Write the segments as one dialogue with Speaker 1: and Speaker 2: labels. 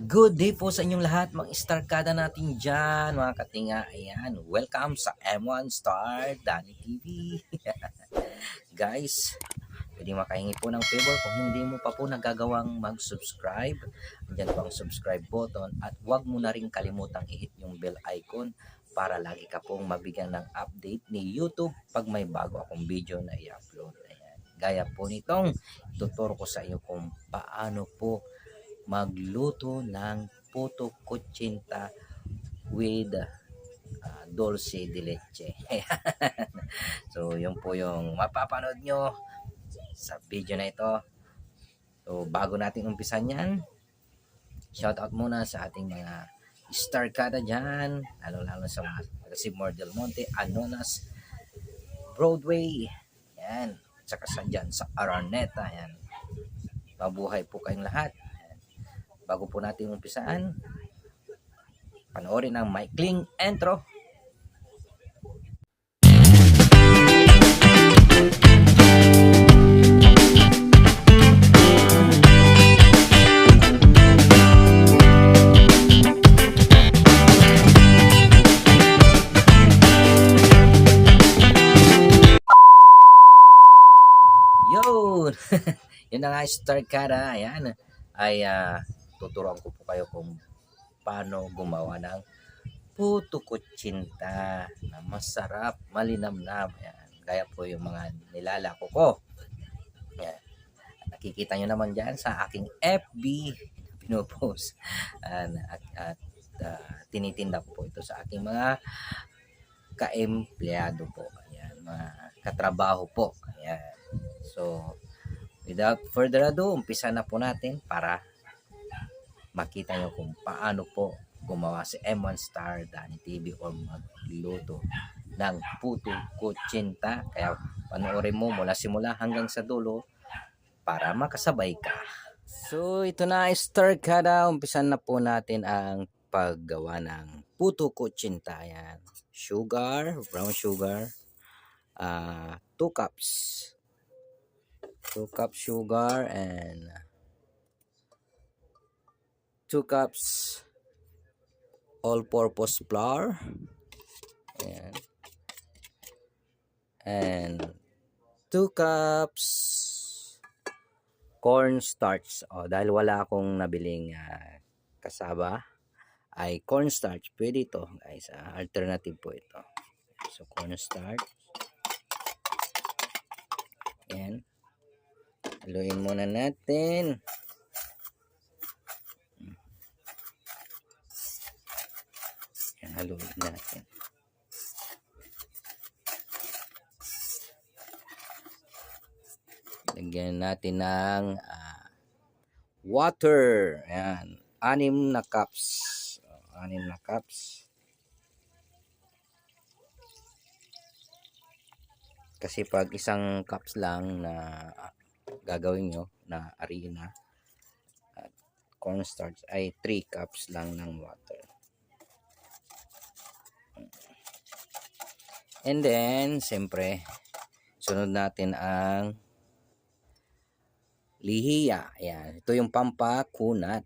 Speaker 1: Good day po sa inyong lahat, mga starkada natin dyan, mga katinga. Ayan, welcome sa M1 Star Danny TV. Guys, pwede makahingi po ng favor kung hindi mo pa po nagagawang mag-subscribe. Andyan po ang subscribe button at huwag mo na rin kalimutang i-hit yung bell icon para lagi ka pong mabigyan ng update ni YouTube pag may bago akong video na i-upload. Ayan. Gaya po nitong tuturo ko sa iyo kung paano po magluto ng puto kutsinta with uh, dulce de leche. so, yun po yung mapapanood nyo sa video na ito. So, bago natin umpisan yan, shout out muna sa ating mga star kada dyan, lalo-lalo sa mga taga Seymour Del Monte, Anonas, Broadway, yan, at saka sa dyan sa Araneta, yan. Mabuhay po kayong lahat bago po natin umpisaan, panoorin ang maikling intro. Yun! Yun na nga, start kada. Ayan. Ay, ah, tuturuan ko po kayo kung paano gumawa ng puto kutsinta na masarap, malinamnam. Yan. Gaya po yung mga nilalako ko. Yan. Nakikita nyo naman dyan sa aking FB pinupost. At, at, at ah, tinitinda ko po ito sa aking mga ka-empleyado po. Ayan, mga katrabaho po. Ayan. So, without further ado, umpisa na po natin para makita nyo kung paano po gumawa si M1 Star Danny TV or magluto ng puto kutsinta. Kaya panoorin mo mula simula hanggang sa dulo para makasabay ka. So ito na Star Kada. Umpisan na po natin ang paggawa ng puto kutsinta. Yan. Sugar, brown sugar. 2 cups. 2 cups sugar and 2 cups all-purpose flour. Ayan. And 2 cups cornstarch. O, dahil wala akong nabiling ah, kasaba, ay cornstarch. Pwede ito, guys. ah, alternative po ito. So, cornstarch. Ayan. Haluin muna natin. Haluin natin. Lagyan natin ng ah, water. Ayan. Anim na cups. Anim na cups. Kasi pag isang cups lang na ah, gagawin nyo na arena at cornstarch ay 3 cups lang ng water. And then, siyempre, sunod natin ang lihiya. Ayan. Ito yung pampakunat.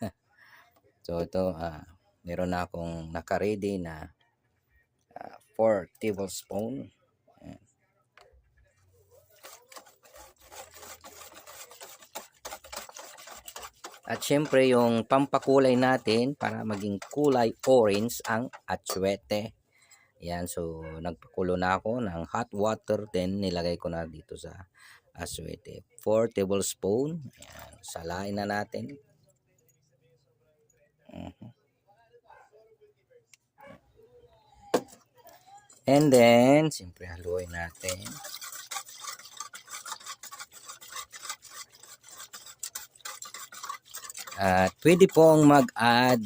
Speaker 1: so, ito, ah, meron na akong nakaredy na 4 tablespoon. Ayan. At syempre, yung pampakulay natin para maging kulay orange ang atsuete. Yan, so nagpakulo na ako ng hot water then nilagay ko na dito sa aswete. 4 tablespoon. Ayan, salain na natin. Mhm. And then, siyempre haluin natin. At pwede pong mag-add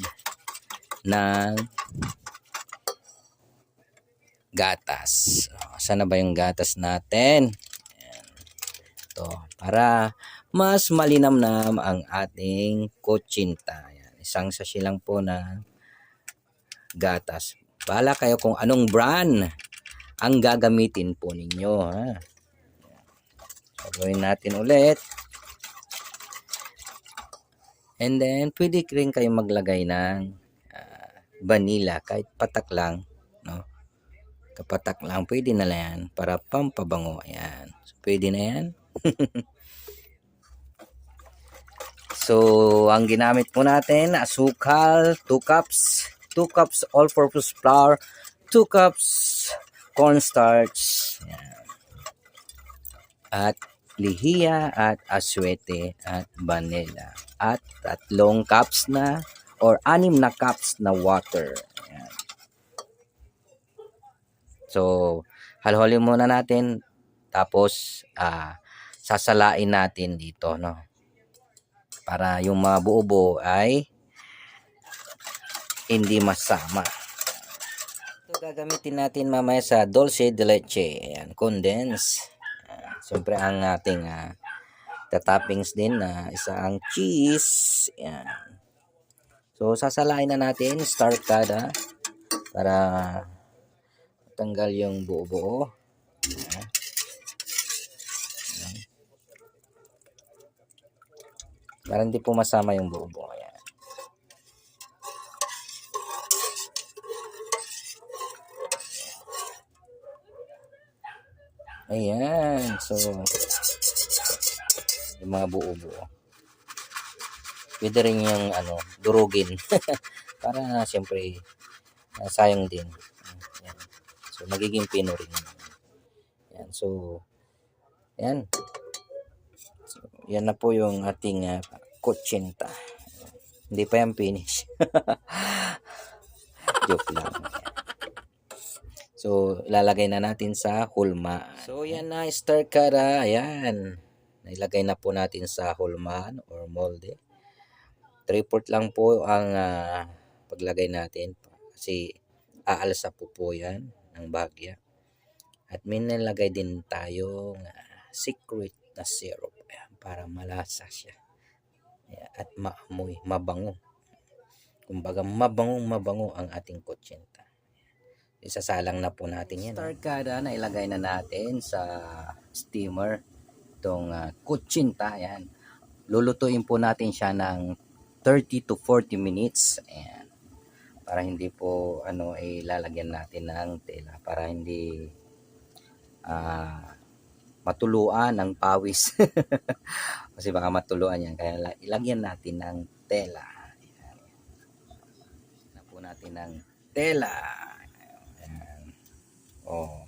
Speaker 1: ng gatas. Oh, Saan na ba yung gatas natin? Ayan. Ito, para mas malinamnam ang ating kutsinta. Ayan. Isang sashi lang po na gatas. Bala kayo kung anong brand ang gagamitin po ninyo. Ha? So, natin ulit. And then, pwede rin kayo maglagay ng ah, vanilla kahit patak lang. Kapatak lang, pwede na lang yan para pampabango. Ayan. So, pwede na yan. so, ang ginamit po natin, asukal, 2 cups, 2 cups all-purpose flour, 2 cups cornstarch, ayan. at lihiya at aswete at vanilla at tatlong cups na or anim na cups na water. Ayan. So, halhuli muna natin tapos ah sasalain natin dito, no? Para yung mga buo-buo ay hindi masama. Ito gagamitin natin mamaya sa dulce de leche. Ayan, condense. Ayan, Siyempre ang ating ah, toppings din na isang cheese. Ayan. So, sasalain na natin, star kada para tanggal yung buo-buo. Para hindi po masama yung buo-buo. Ayan. Ayan. So, yung mga buo-buo. Pwede rin yung ano, durugin. Para siyempre, sayang din. So, magiging pino rin. Ayan. So, ayan. So, yan na po yung ating uh, kutsinta. Hindi pa yan finish. Joke lang. So, ilalagay na natin sa hulma. So, yan na, star kada. Ayan. Nailagay na po natin sa hulmahan or molde. 3-4 lang po ang ah, paglagay natin. Kasi aalsa po po yan ng bahagya. At may nilagay din tayong ah, secret na syrup. Ayan, para malasa siya. Ayan, at maamoy, mabango. Kumbaga, mabangong mabango ang ating kutsinta. Isasalang na po natin yan. Star kada na ilagay na natin sa steamer itong uh, kutsinta. Ayan. Lulutuin po natin siya ng 30 to 40 minutes. Ayan. Para hindi po ano ilalagyan natin ng tela para hindi ah matuluan ng pawis. Kasi baka matuluan yan. Kaya la- ilagyan natin ng tela. Na po natin ng tela. Ayan. Oh.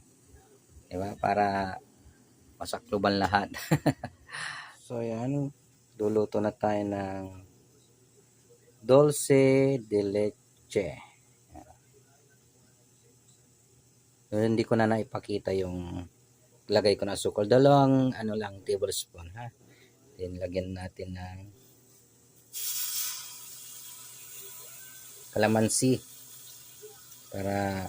Speaker 1: Diba? Para masakluban lahat. so, ayan. Luluto na tayo ng dulce de leche. Ayan. So, hindi ko na naipakita yung lagay ko na sukal. Dalawang ano lang tablespoon ha. Then lagyan natin ng kalamansi para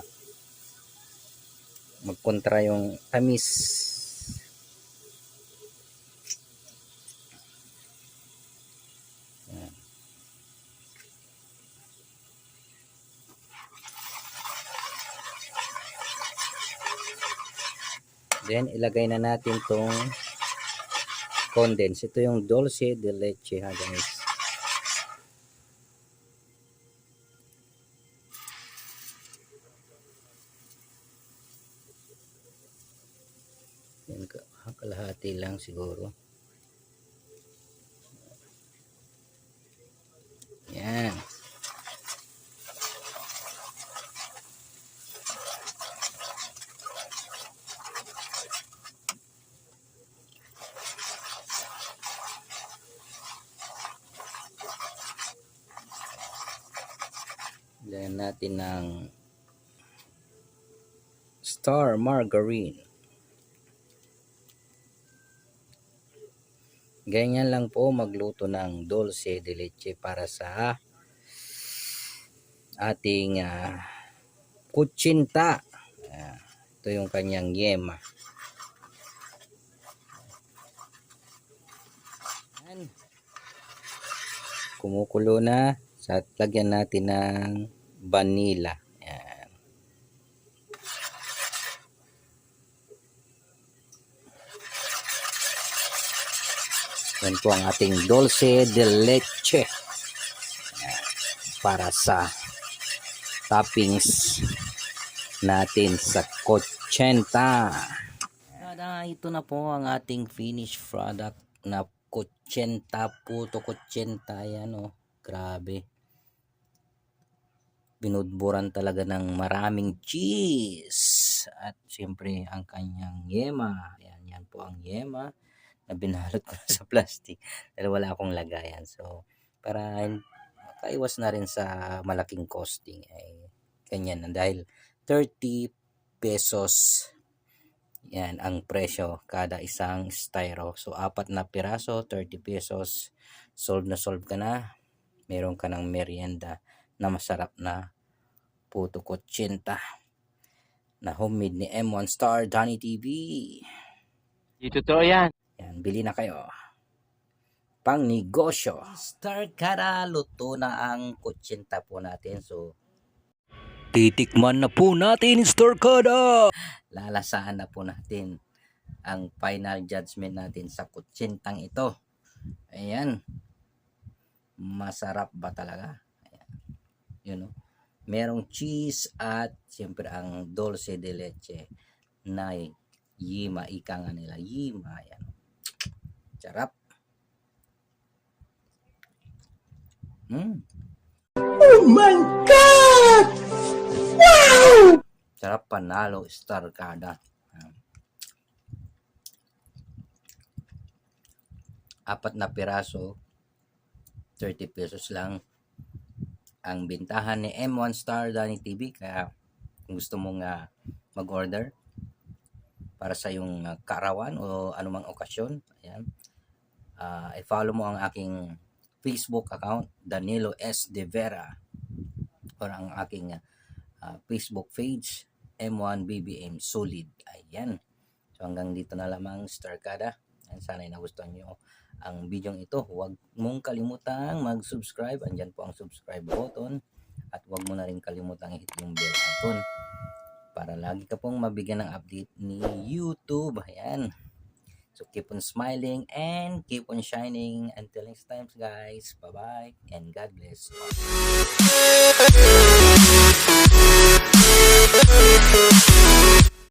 Speaker 1: magkontra yung tamis. Yan. Then, ilagay na natin tong condense. Ito yung dulce de leche ha guys. Yan, ka- kalahati lang siguro. Yan. Natin ng star margarine. Ganyan lang po magluto ng dulce de leche para sa ating ah, kutsinta. Ah, ito yung kanyang yema. Kumukulo na. Sa lagyan natin ng vanilla. Yan. Yan po ang ating dulce de leche. para sa toppings natin sa kotsenta. Tada, ito na po ang ating finished product na kotsenta, puto kotsenta. Ayan o, grabe. Binudburan talaga ng maraming cheese. At siyempre, ang kanyang yema. Ayan, yan po ang yema na binalot ko sa plastic dahil wala akong lagayan. So, para makaiwas na rin sa malaking costing ay ganyan na dahil 30 pesos yan ang presyo kada isang styro. So, apat na piraso, 30 pesos. Solve na solve ka na. Meron ka ng merienda na masarap na puto kotsinta na homemade ni M1 Star Donny TV.
Speaker 2: Di totoo yan.
Speaker 1: Yan, bili na kayo. Pang negosyo. Star Cara, luto na ang kutsinta po natin. So, titikman na po natin, Star Cara! Lalasaan na po natin ang final judgment natin sa kutsintang ito. Ayan. Masarap ba talaga? Yun know? Merong cheese at siyempre ang dulce de leche na yima, ika nga nila, yima. Ayan. Sarap. Mm.
Speaker 3: Oh my God! Wow!
Speaker 1: Sarap panalo star kada. Apat na piraso, 30 pesos lang ang bintahan ni M1 Star Danny TV. Kaya kung gusto mong ah, mag-order para sa yung ah, kaarawan o anumang okasyon, ayan, ah, i-follow mo ang aking Facebook account, Danilo S. De Vera, or ang aking ah, Facebook page, M1BBM Solid. Ayan. So hanggang dito na lamang, Starkada. Ayan, sana'y nagustuhan nyo ang video ito. Huwag mong kalimutang mag-subscribe. Andyan po ang subscribe button. At huwag mo na rin kalimutang hit yung bell icon para lagi ka pong mabigyan ng update ni YouTube. Ayan. So keep on smiling and keep on shining. Until next time guys. Bye-bye and God bless.
Speaker 4: You.